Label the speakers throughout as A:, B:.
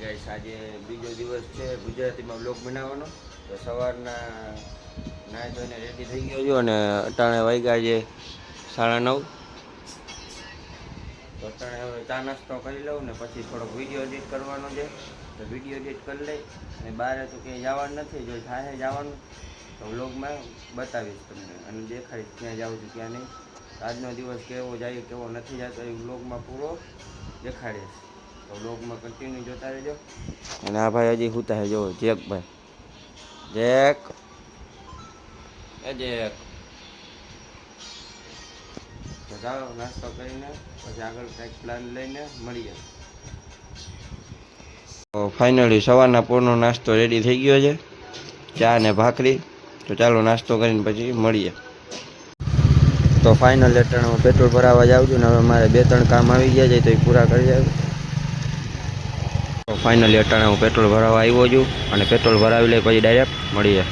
A: Guys, આજે બીજો દિવસ છે ગુજરાતીમાં બ્લોગ બનાવવાનો. તો સવારના નાય ધોઈને રેડી થઈ ગયો છું અને અટાણે વાગ્યા છે સાડા નવ. તો અટાણે હવે ચા નાસ્તો કરી લઉં ને પછી થોડોક વીડિયો એડિટ કરવાનો છે. તો વીડિયો એડિટ કરી લઈ અને બહાર તો ક્યાંય જવાનું નથી, જો થાય જવાનું, તો વ્લોગમાં બતાવીશ તમને અને દેખાડીશ ક્યાં જાઉં છું, ક્યાં નહીં. આજનો દિવસ કેવો જાય, કેવો નથી જતો એ વ્લોગમાં પૂરો દેખાડીશ. વ્લોગમાં કન્ટિન્યુ જોતા રહેજો. અને આ ભાઈ હજી સુતા છે જો જેકભાઈ જેક. એ જેક. ચાલો નાસ્તો કરીને પછી આગળ કંઈક પ્લાન લઈને મળીએ તો ફાઇનલી સવારના પૂરનો નાસ્તો રેડી થઈ ગયો છે ચા ને ભાખરી. તો ચાલો નાસ્તો કરીને પછી મળીએ. તો ફાઇનલ લેટર હું પેટ્રોલ ભરાવા જાઉં છું ને હવે મારે બે ત્રણ કામ આવી ગયા છે તો એ પૂરા કરી જાય ફાઇનલી અટાણે હું પેટ્રોલ ભરાવા આવ્યો છું અને પેટ્રોલ ભરાવી લઈ પછી ડાયરેક્ટ મળીએ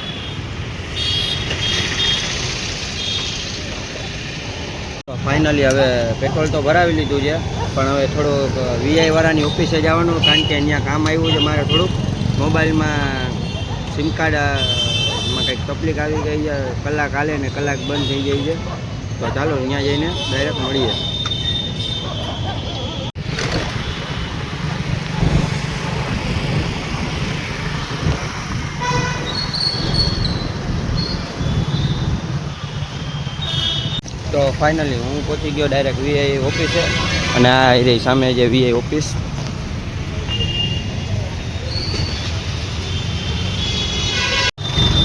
A: ફાઇનલી હવે પેટ્રોલ તો ભરાવી લીધું છે, પણ હવે થોડુંક વીઆઈ વાળાની ઓફિસે જવાનું કારણ કે અહીંયા કામ આવ્યું છે મારે થોડુંક. મોબાઈલમાં સિમ કાર્ડમાં કંઈક તકલીફ આવી ગઈ છે, કલાક હાલે ને કલાક બંધ થઈ ગઈ છે. તો ચાલો અહીંયા જઈને ડાયરેક્ટ મળીએ તો ફાઇનલી હું પહોંચી ગયો ડાયરેક્ટ વીઆઈ ઓફિસે અને આ એ સામે જે વીઆઈ ઓફિસ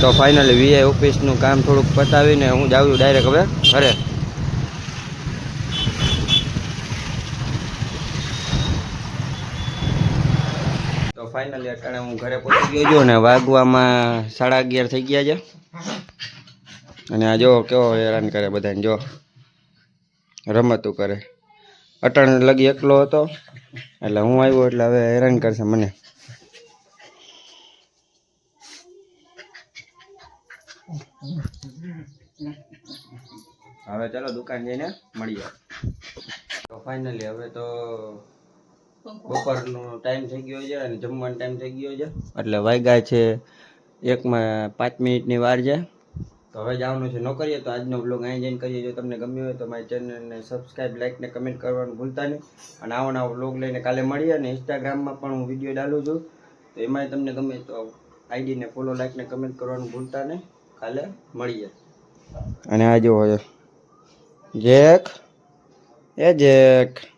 A: તો ફાઇનલી વીઆઈ ઓફિસનું કામ થોડુંક પતાવીને હું જાઉં છું ડાયરેક્ટ હવે, ઘરે. તો ફાઇનલી અટાણે હું ઘરે પહોંચી ગયો છું ને વાગવામાં સાડા અગિયાર થઈ ગયા છે. અને આ જો કેવો હેરાન કરે બધાને, જો. રમતું કરે. અટાણે લગી એકલો હતો. એટલે હું આવ્યો એટલે હવે હેરાન કરશે મને. હવે ચાલો દુકાન જઈને મળીએ. તો ફાઇનલી હવે તો બપોરનો ટાઈમ થઈ ગયો છે અને જમવાનો ટાઈમ થઈ ગયો છે. એટલે વાગ્યા છે. એકમાં પાંચ મિનિટની વાર છે. તો હવે જવાનું છે નોકરીએ. તો આજનો બ્લોગ અહીં જઈને કરીએ. જો તમને ગમ્યો હોય તો મારી ચેનલને સબસ્ક્રાઈબ લાઈક ને કમેન્ટ કરવાનું ભૂલતા નહીં. અને આવો નવો બ્લોગ લઈને કાલે મળીએ અને ઇન્સ્ટાગ્રામમાં પણ હું વીડિયો ડાલું છું. તો એમાંય તમને ગમે તો આઈડીને ફોલો લાઈક ને કમેન્ટ કરવાનું ભૂલતા નહીં. કાલે મળીએ. અને આ જુઓ. જેક. એ જેક.